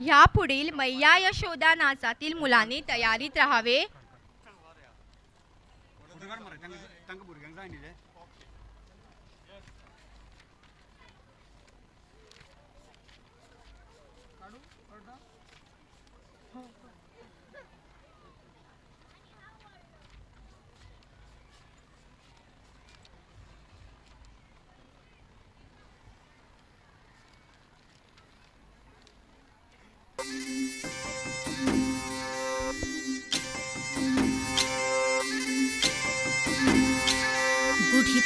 ह्यापुढील मैया यशोदा नाचातील मुलांनी तयारीत राहावे.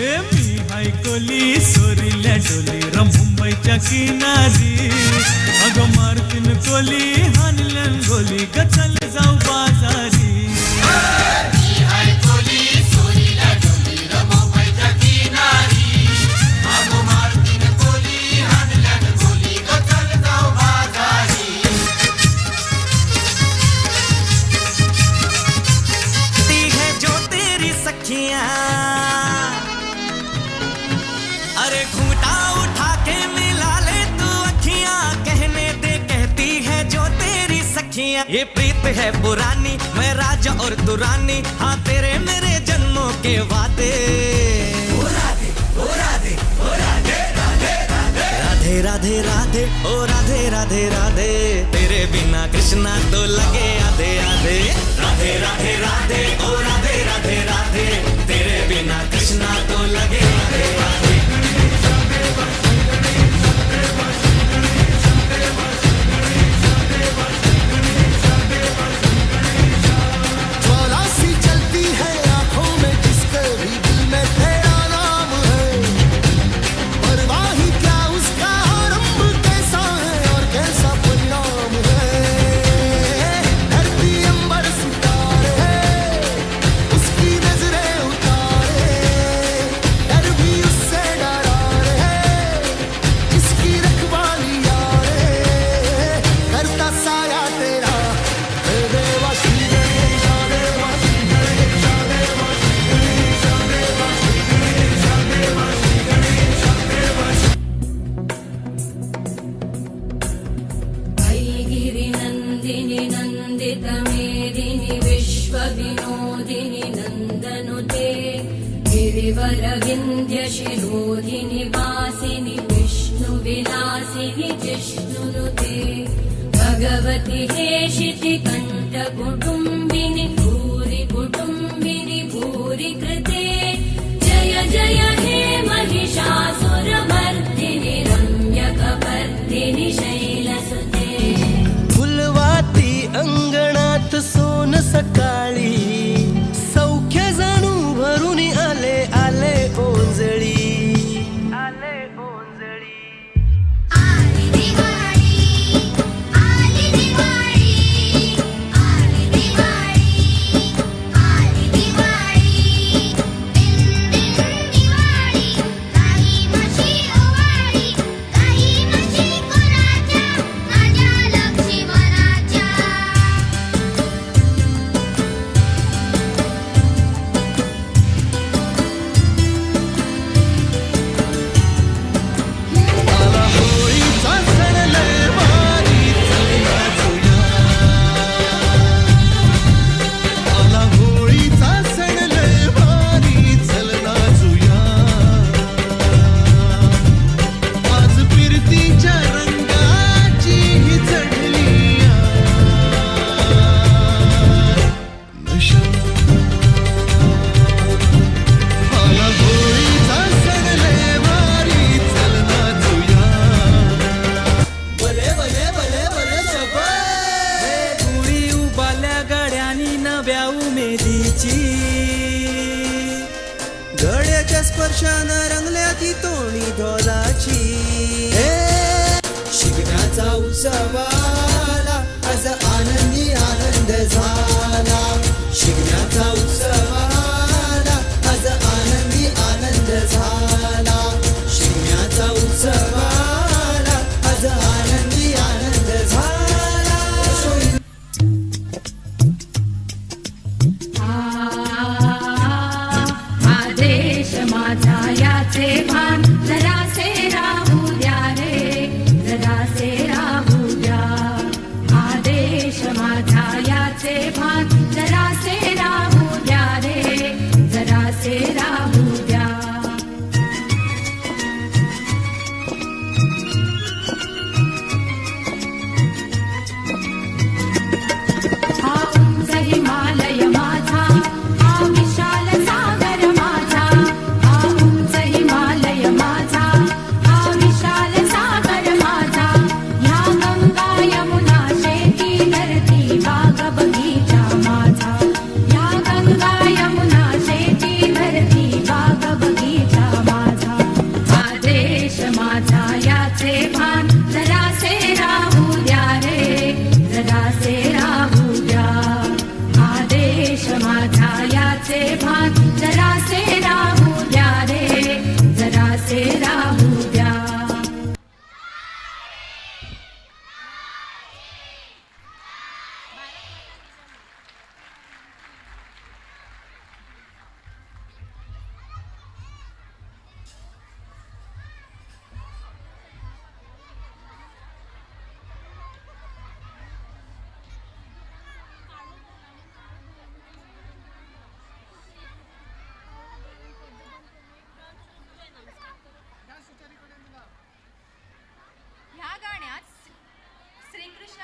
ए मी ऐकली सोरील्या डोली र मुंबईच्या किनारी. अगं मारतीन कोली हानल्यान गोली गचल जाऊ बाजारी. ये प्रीत है पुरानी मैं राजा और दुरानी। रानी हाँ तेरे मेरे जन्मों के वादे। राधे राधे राधे ओ राधे राधे राधे। तेरे बिना कृष्णा तो लगे आधे आधे। राधे राधे राधे ओ राधे राधे राधे। तेरे बिना कृष्णा तो लगे आधे आधे। गिरिवरविन्द्यशिरोधिनि वासिनि विष्णुविलासिनि जिष्णुनुते भगवति हेशिति कण्ठकुटुम्बिनि वर्षान रंगल्या ती तोणी धोलाची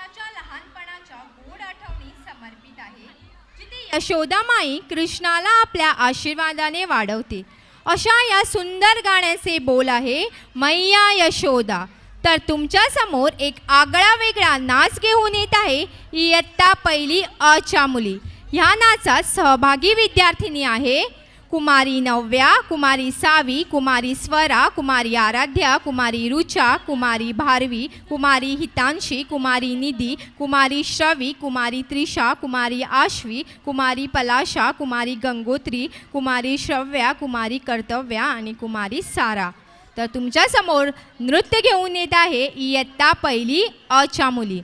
कृष्णाच्या लहानपणाच्या गोड आठवणी समर्पित आहे जिथे यशोदामाई कृष्णाला आपल्या आशीर्वादाने वाढवते. अशा या सुंदर गाण्याचे बोल आहे मैया यशोदा तर तुमच्यासमोर एक आगळा वेगळा नाच घेऊन येत आहे इयत्ता पहिली अच्या मुली. ह्या नाचात सहभागी विद्यार्थिनी आहे कुमारी नव्या कुमारी सावी कुमारी स्वरा कुमारी आराध्या कुमारी रुचा कुमारी भारवी कुमारी हितांशी कुमारी निधी कुमारी श्रवी कुमारी त्रिषा कुमारी आश्वी कुमारी पलाशा कुमारी गंगोत्री कुमारी श्रव्या कुमारी कर्तव्या आणि कुमारी सारा तर तुमच्यासमोर नृत्य घेऊन येत आहे इयत्ता पहिली अच्या मुली.